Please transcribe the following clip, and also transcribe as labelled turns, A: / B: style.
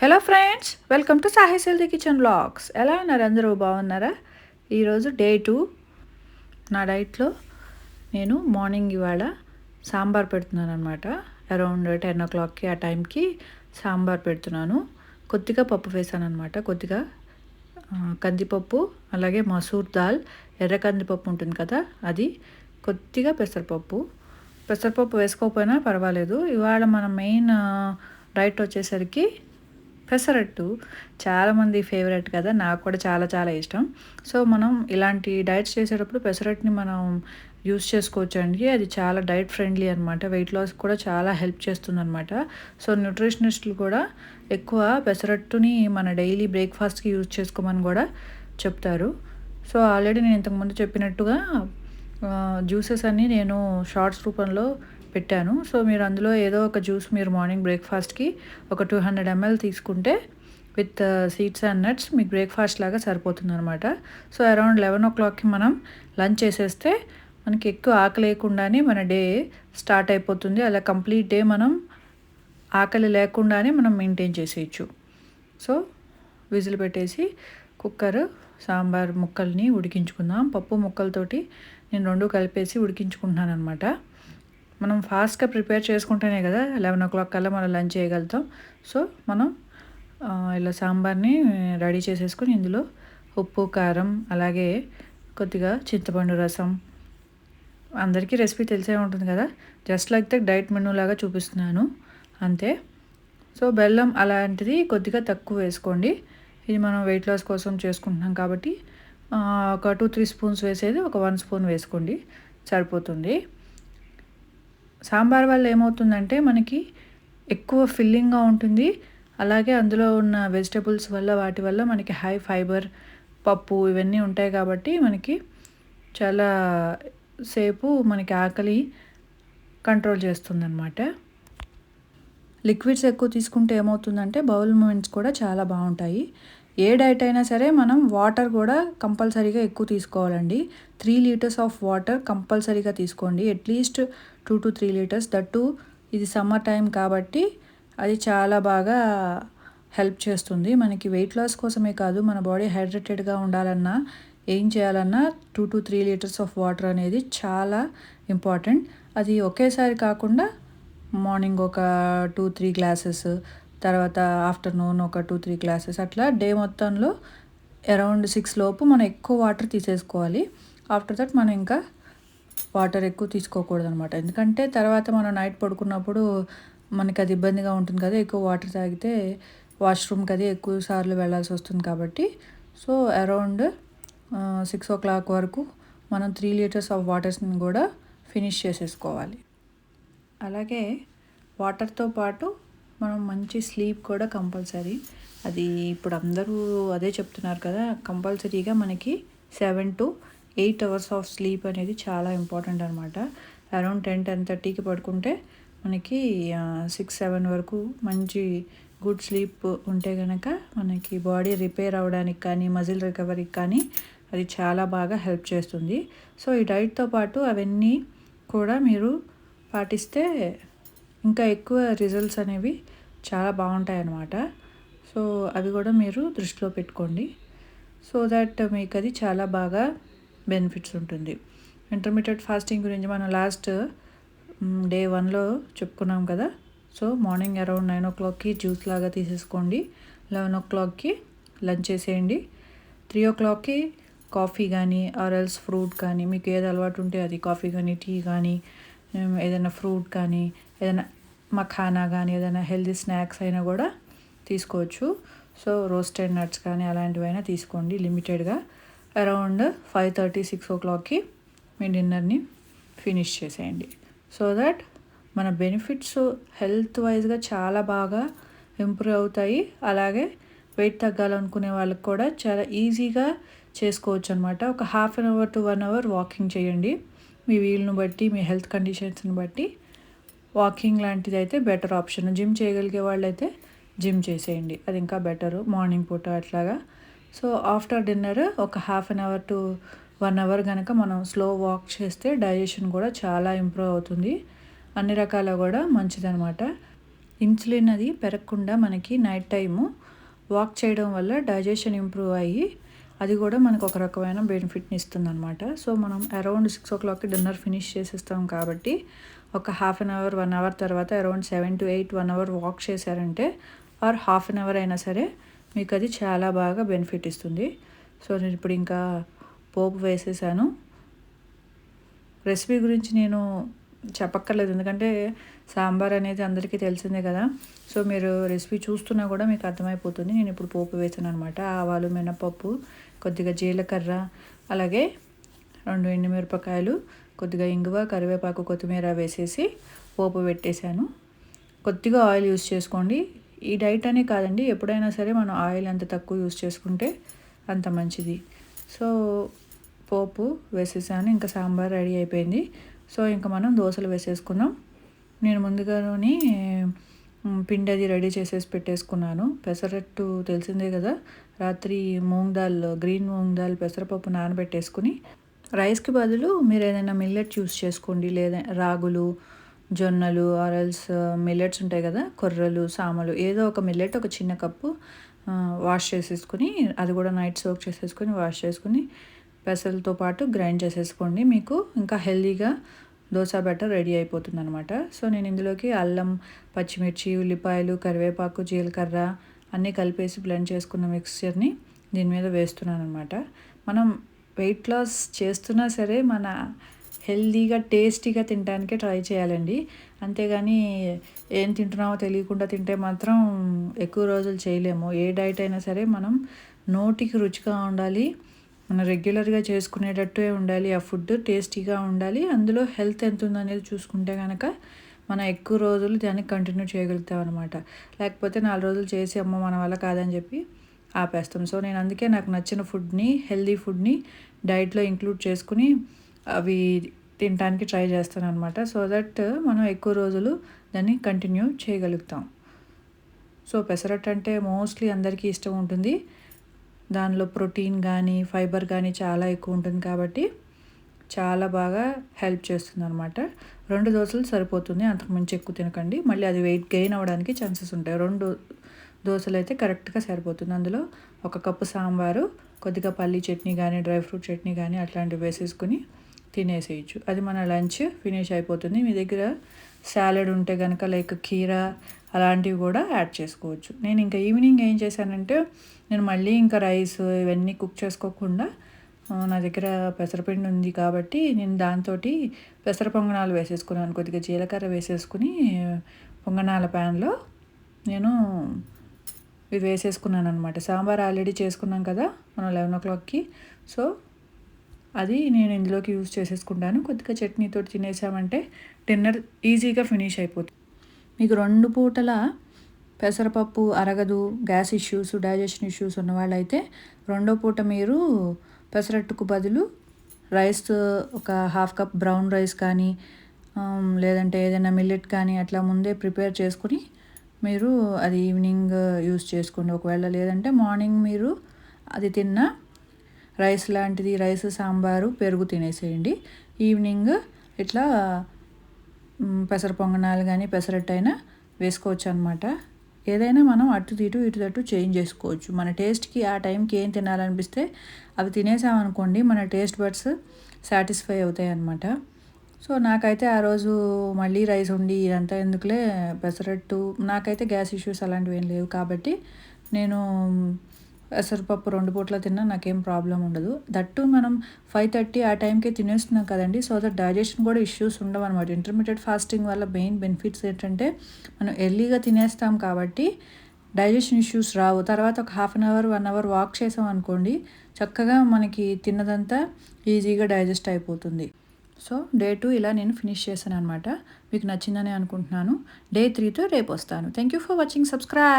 A: Hello friends welcome to సాహెస్ healthy kitchen blogs ఎలా ఉన్నారు అందరూ? బాగున్నారా? ఈరోజు డే టూ. నా డైట్లో నేను మార్నింగ్ ఇవాళ సాంబార్ పెడుతున్నాను అనమాట అరౌండ్ టెన్ ఓ క్లాక్కి ఆ టైంకి సాంబార్ పెడుతున్నాను. కొద్దిగా పప్పు వేసాను అనమాట కొద్దిగా కందిపప్పు అలాగే మసూర్ దాల్ ఎర్ర కందిపప్పు ఉంటుంది కదా అది కొద్దిగా పెసరపప్పు. పెసరపప్పు వేసుకోకపోయినా పర్వాలేదు. ఇవాళ మన మెయిన్ డైట్ వచ్చేసరికి పెసరట్టు చాలామంది ఫేవరెట్ కదా నాకు కూడా చాలా చాలా ఇష్టం. సో మనం ఇలాంటి డైట్స్ చేసేటప్పుడు పెసరట్టుని మనం యూస్ చేసుకోవచ్చు అండి అది చాలా డైట్ ఫ్రెండ్లీ అనమాట వెయిట్ లాస్ కూడా చాలా హెల్ప్ చేస్తుంది అనమాట సో న్యూట్రిషనిస్టులు కూడా ఎక్కువ పెసరట్టుని మన డైలీ బ్రేక్ఫాస్ట్కి యూజ్ చేసుకోమని కూడా చెప్తారు. సో ఆల్రెడీ నేను ఇంతకుముందు చెప్పినట్టుగా జ్యూసెస్ అన్నీ నేను షార్ట్స్ రూపంలో పెట్టాను. సో మీరు అందులో ఏదో ఒక జ్యూస్ మీరు మార్నింగ్ బ్రేక్ఫాస్ట్కి ఒక టూ హండ్రెడ్ ఎంఎల్ తీసుకుంటే విత్ సీడ్స్ అండ్ నట్స్ మీకు బ్రేక్ఫాస్ట్ లాగా సరిపోతుంది అనమాట సో అరౌండ్ లెవెన్ ఓ క్లాక్కి మనం లంచ్ చేసేస్తే మనకి ఎక్కువ ఆకలి లేకుండానే మన డే స్టార్ట్ అయిపోతుంది. అలా కంప్లీట్ డే మనం ఆకలి లేకుండానే మనం మెయింటైన్ చేసేయచ్చు. సో విజిల్ పెట్టేసి కుక్కర్ సాంబార్ ముక్కల్ని ఉడికించుకుందాం. పప్పు ముక్కలతోటి నేను రెండు కలిపేసి ఉడికించుకుంటున్నాను అనమాట మనం ఫాస్ట్గా ప్రిపేర్ చేసుకుంటేనే కదా లెవెన్ ఓ క్లాక్ కల్లా మనం లంచ్ చేయగలుగుతాం. సో మనం ఇలా సాంబార్ని రెడీ చేసేసుకొని ఇందులో ఉప్పు కారం అలాగే కొద్దిగా చింతపండు రసం. అందరికీ రెసిపీ తెలిసే ఉంటుంది కదా జస్ట్ లైక్ డైట్ మెనూ లాగా చూపిస్తున్నాను. అంతే. సో బెల్లం అలాంటిది కొద్దిగా తక్కువ వేసుకోండి. ఇది మనం వెయిట్ లాస్ కోసం చేసుకుంటున్నాం కాబట్టి ఒక టూ త్రీ స్పూన్స్ వేసేది ఒక వన్ స్పూన్ వేసుకోండి. సరిపోతుంది. సాంబార్ వల్ల ఏమవుతుందంటే మనకి ఎక్కువ ఫిల్లింగ్గా ఉంటుంది. అలాగే అందులో ఉన్న వెజిటబుల్స్ వల్ల వాటి వల్ల మనకి హై ఫైబర్ పప్పు ఇవన్నీ ఉంటాయి కాబట్టి మనకి చాలా సేపు మనకి ఆకలి కంట్రోల్ చేస్తుందన్నమాట. లిక్విడ్స్ ఎక్కువ తీసుకుంటే ఏమవుతుందంటే బౌల్ మూమెంట్స్ కూడా చాలా బాగుంటాయి. ఏ డైట్ అయినా సరే మనం వాటర్ కూడా కంపల్సరీగా ఎక్కువ తీసుకోవాలండి. త్రీ లీటర్స్ ఆఫ్ వాటర్ కంపల్సరీగా తీసుకోండి. At least two to three litres. That ఇది సమ్మర్ టైం కాబట్టి అది చాలా బాగా హెల్ప్ చేస్తుంది. మనకి వెయిట్ లాస్ కోసమే కాదు మన బాడీ హైడ్రేటెడ్గా ఉండాలన్నా ఏం చేయాలన్నా two to three litres of water అనేది చాలా ఇంపార్టెంట్. అది ఒకేసారి కాకుండా మార్నింగ్ ఒక టూ త్రీ గ్లాసెస్ తర్వాత ఆఫ్టర్నూన్ ఒక టూ త్రీ గ్లాసెస్ అట్లా డే మొత్తంలో అరౌండ్ సిక్స్ లోపు మనం ఎక్కువ వాటర్ తీసేసుకోవాలి. ఆఫ్టర్ దట్ మనం ఇంకా వాటర్ ఎక్కువ తీసుకోకూడదు అనమాట ఎందుకంటే తర్వాత మనం నైట్ పడుకున్నప్పుడు మనకి అది ఇబ్బందిగా ఉంటుంది కదా ఎక్కువ వాటర్ తాగితే వాష్రూమ్కి అది ఎక్కువ సార్లు వెళ్ళాల్సి వస్తుంది కాబట్టి. So around six o'clock వరకు మనం త్రీ లీటర్స్ ఆఫ్ వాటర్స్ని కూడా ఫినిష్ చేసేసుకోవాలి. అలాగే వాటర్తో పాటు మనం మంచి స్లీప్ కూడా కంపల్సరీ. అది ఇప్పుడు అందరూ అదే చెప్తున్నారు కదా కంపల్సరీగా మనకి seven to eight hours of sleep అనేది చాలా ఇంపార్టెంట్ అనమాట అరౌండ్ టెన్ టెన్ థర్టీకి పడుకుంటే మనకి సిక్స్ సెవెన్ వరకు మంచి గుడ్ స్లీప్ ఉంటే కనుక మనకి బాడీ రిపేర్ అవ్వడానికి కానీ మజిల్ రికవరీకి కానీ అది చాలా బాగా హెల్ప్ చేస్తుంది. సో ఈ డైట్తో పాటు అవన్నీ కూడా మీరు పాటిస్తే ఇంకా ఎక్కువ రిజల్ట్స్ అనేవి చాలా బాగుంటాయి అన్నమాట సో అవి కూడా మీరు దృష్టిలో పెట్టుకోండి. సో దట్ మీకు అది చాలా బాగా బెనిఫిట్స్ ఉంటుంది. ఇంటర్మీడియట్ ఫాస్టింగ్ గురించి మనం లాస్ట్ డే వన్లో చెప్పుకున్నాం కదా. సో మార్నింగ్ అరౌండ్ నైన్ ఓ క్లాక్కి జ్యూస్ లాగా తీసేసుకోండి. లెవెన్ ఓ క్లాక్కి లంచ్ చేసేయండి. త్రీ ఓ క్లాక్కి కాఫీ కానీ ఆర్ ఎల్స్ ఫ్రూట్ కానీ మీకు ఏది అలవాటు ఉంటే అది కాఫీ కానీ టీ కానీ ఏదైనా ఫ్రూట్ కానీ ఏదైనా మఖానా కానీ ఏదైనా హెల్దీ స్నాక్స్ అయినా కూడా తీసుకోవచ్చు. సో రోస్టెడ్ నట్స్ కానీ అలాంటివైనా తీసుకోండి లిమిటెడ్గా. అరౌండ్ ఫైవ్ థర్టీ సిక్స్ ఓ క్లాక్కి మీ డిన్నర్ని ఫినిష్ చేసేయండి. సో దట్ మన బెనిఫిట్స్ హెల్త్ వైజ్గా చాలా బాగా ఇంప్రూవ్ అవుతాయి. అలాగే వెయిట్ తగ్గాలనుకునే వాళ్ళకి కూడా చాలా ఈజీగా చేసుకోవచ్చు అనమాట ఒక half an hour to one hour walking చేయండి. మీ వీలును బట్టి మీ హెల్త్ కండిషన్స్ని బట్టి వాకింగ్ లాంటిది అయితే బెటర్ ఆప్షన్. జిమ్ చేయగలిగే వాళ్ళైతే జిమ్ చేసేయండి. అది ఇంకా బెటరు. మార్నింగ్ పూట అట్లాగా. సో ఆఫ్టర్ డిన్నర్ ఒక half an hour to one hour కనుక మనం స్లో వాక్ చేస్తే డైజెషన్ కూడా చాలా ఇంప్రూవ్ అవుతుంది. అన్ని రకాల కూడా మంచిదనమాట ఇన్సులిన్ అది పెరగకుండా మనకి నైట్ టైము వాక్ చేయడం వల్ల డైజెషన్ ఇంప్రూవ్ అయ్యి అది కూడా మనకు ఒక రకమైన బెనిఫిట్ని ఇస్తుంది అనమాట సో మనం అరౌండ్ సిక్స్ ఓ క్లాక్కి డిన్నర్ ఫినిష్ చేసేస్తాం కాబట్టి ఒక half an hour one hour తర్వాత around seven to eight one hour walk చేశారంటే ఆర్ హాఫ్ అన్ అవర్ అయినా సరే మీకు అది చాలా బాగా బెనిఫిట్ ఇస్తుంది. సో నేను ఇప్పుడు ఇంకా పోపు వేసేసాను. రెసిపీ గురించి నేను చెప్పక్కర్లేదు. ఎందుకంటే సాంబార్ అనేది అందరికీ తెలిసిందే కదా. సో మీరు రెసిపీ చూస్తున్నా కూడా మీకు అర్థమైపోతుంది. నేను ఇప్పుడు పోపు వేసాను అనమాట ఆవాలు మినపప్పు కొద్దిగా జీలకర్ర అలాగే రెండు ఎండుమిరపకాయలు కొద్దిగా ఇంగువ కరివేపాకు కొత్తిమీర వేసేసి పోపు పెట్టేశాను. కొద్దిగా ఆయిల్ యూస్ చేసుకోండి. ఈ డైట్ అనే కాదండి. ఎప్పుడైనా సరే మనం ఆయిల్ అంత తక్కువ యూస్ చేసుకుంటే అంత మంచిది. సో పోపు వేసేసాను. ఇంకా సాంబార్ రెడీ అయిపోయింది. సో ఇంకా మనం దోశలు వేసేసుకున్నాం. నేను ముందుగానే పిండి అది రెడీ చేసేసి పెట్టేసుకున్నాను. పెసరట్టు తెలిసిందే కదా? రాత్రి మూంగ్ దాల్ గ్రీన్ మూంగ్ దాల్ పెసరపప్పు నానబెట్టేసుకుని రైస్కి బదులు మీరు ఏదైనా మిల్లెట్ చూస్ చేసుకోండి. లేదా రాగులు జొన్నలు ఆరల్స్ మిల్లెట్స్ ఉంటాయి కదా? కొర్రలు సామలు ఏదో ఒక మిల్లెట్ ఒక చిన్న కప్పు వాష్ చేసేసుకుని అది కూడా నైట్ సోక్ చేసేసుకొని వాష్ చేసుకుని పెసలతో పాటు గ్రైండ్ చేసేసుకోండి. మీకు ఇంకా హెల్దీగా దోశ బెటర్ రెడీ అయిపోతుంది అనమాట సో నేను ఇందులోకి అల్లం పచ్చిమిర్చి ఉల్లిపాయలు కరివేపాకు జీలకర్ర అన్నీ కలిపేసి బ్లెండ్ చేసుకున్న మిక్స్చర్ని దీని మీద వేస్తున్నాను అనమాట మనం వెయిట్ లాస్ చేస్తున్నా సరే మన హెల్దీగా టేస్టీగా తినడానికే ట్రై చేయాలండి. అంతేగాని ఏం తింటున్నామో తెలియకుండా తింటే మాత్రం ఎక్కువ రోజులు చేయలేము. ఏ డైట్ అయినా సరే మనం నోటికి రుచిగా ఉండాలి. మనం రెగ్యులర్గా చేసుకునేటట్టే ఉండాలి ఆ ఫుడ్ టేస్టీగా ఉండాలి. అందులో హెల్త్ ఎంత ఉందనేది చూసుకుంటే కనుక మనం ఎక్కువ రోజులు దాన్ని కంటిన్యూ చేయగలుగుతాం అనమాట లేకపోతే నాలుగు రోజులు చేసి అమ్మ మన వల్ల కాదని చెప్పి ఆపేస్తాం. సో నేను అందుకే నాకు నచ్చిన ఫుడ్ని హెల్దీ ఫుడ్ని డైట్లో ఇంక్లూడ్ చేసుకుని అవి తినడానికి ట్రై చేస్తాను అనమాట సో దట్ మనం ఎక్కువ రోజులు దాన్ని కంటిన్యూ చేయగలుగుతాం. సో పెసరట్ అంటే మోస్ట్లీ అందరికీ ఇష్టం ఉంటుంది. దానిలో ప్రోటీన్ కానీ ఫైబర్ కానీ చాలా ఎక్కువ ఉంటుంది కాబట్టి చాలా బాగా హెల్ప్ చేస్తుంది అనమాట రెండు దోశలు సరిపోతుంది అంతకుమించి ఎక్కువ తినకండి. మళ్ళీ అది వెయిట్ గెయిన్ అవ్వడానికి ఛాన్సెస్ ఉంటాయి. రెండు దోశలు అయితే కరెక్ట్గా సరిపోతుంది. అందులో ఒక కప్పు సాంబారు కొద్దిగా పల్లీ చట్నీ కానీ డ్రై ఫ్రూట్ చట్నీ కానీ అట్లాంటివి వేసేసుకుని తినేసేయచ్చు. అది మన లంచ్ ఫినిష్ అయిపోతుంది. మీ దగ్గర సాలెడ్ ఉంటే కనుక లైక్ కీరా అలాంటివి కూడా యాడ్ చేసుకోవచ్చు. నేను ఇంకా ఈవినింగ్ ఏం చేశానంటే నేను మళ్ళీ ఇంకా రైస్ ఇవన్నీ కుక్ చేసుకోకుండా నా దగ్గర పెసరపిండి ఉంది కాబట్టి నేను దాంతో పెసర పొంగనాలు వేసేసుకున్నాను. కొద్దిగా జీలకర్ర వేసేసుకుని పొంగనాల ప్యాన్లో నేను ఇవి వేసేసుకున్నాను అనమాట సాంబార్ ఆల్రెడీ చేసుకున్నాం కదా మనం లెవెన్ ఓ క్లాక్కి. సో అది నేను ఇందులోకి యూజ్ చేసేసుకుంటాను. కొద్దిగా చట్నీతో తినేసామంటే డిన్నర్ ఈజీగా ఫినిష్ అయిపోతుంది. మీకు రెండు పూటల పెసరపప్పు అరగదు గ్యాస్ ఇష్యూస్ డైజెషన్ ఇష్యూస్ ఉన్నవాళ్ళైతే రెండో పూట మీరు పెసరట్టుకు బదులు రైస్ ఒక హాఫ్ కప్ బ్రౌన్ రైస్ కానీ లేదంటే ఏదైనా మిల్లెట్ కానీ అట్లా ముందే ప్రిపేర్ చేసుకుని మీరు అది ఈవినింగ్ యూస్ చేసుకోండి. ఒకవేళ లేదంటే మార్నింగ్ మీరు అది తిన్న రైస్ లాంటిది రైస్ సాంబారు పెరుగు తినేసేయండి. ఈవినింగ్ ఇట్లా పెసర పొంగనాలు కానీ పెసరట్టు అయినా వేసుకోవచ్చు అనమాట ఏదైనా మనం అటు ఇటు ఇటు తట్టు చేంజ్ చేసుకోవచ్చు. మన టేస్ట్కి ఆ టైంకి ఏం తినాలనిపిస్తే అవి తినేసామనుకోండి మన టేస్ట్ బడ్స్ సాటిస్ఫై అవుతాయి అనమాట సో నాకైతే ఆ రోజు మళ్ళీ రైస్ ఉండి ఇదంతా ఎందుకులే పెసరట్టు నాకైతే గ్యాస్ ఇష్యూస్ అలాంటివి ఏం లేవు కాబట్టి నేను పెసరపప్పు రెండు పూట్ల తిన్నా నాకేం ప్రాబ్లం ఉండదు. దట్టు మనం ఫైవ్ థర్టీ ఆ టైంకే తినేస్తున్నాం కదండి. సో దట్ డైజెషన్ కూడా ఇష్యూస్ ఉండవు అనమాట ఇంటర్మీడియట్ ఫాస్టింగ్ వల్ల మెయిన్ బెనిఫిట్స్ ఏంటంటే మనం ఎర్లీగా తినేస్తాం కాబట్టి డైజెషన్ ఇష్యూస్ రావు. తర్వాత ఒక half an hour one hour walk చేసాం అనుకోండి చక్కగా మనకి తిన్నదంతా ఈజీగా డైజెస్ట్ అయిపోతుంది. సో డే టూ ఇలా నేను ఫినిష్ చేశాను అనమాట మీకు నచ్చిందని అనుకుంటున్నాను. డే త్రీతో రేపు వస్తాను. Thank you for watching. Subscribe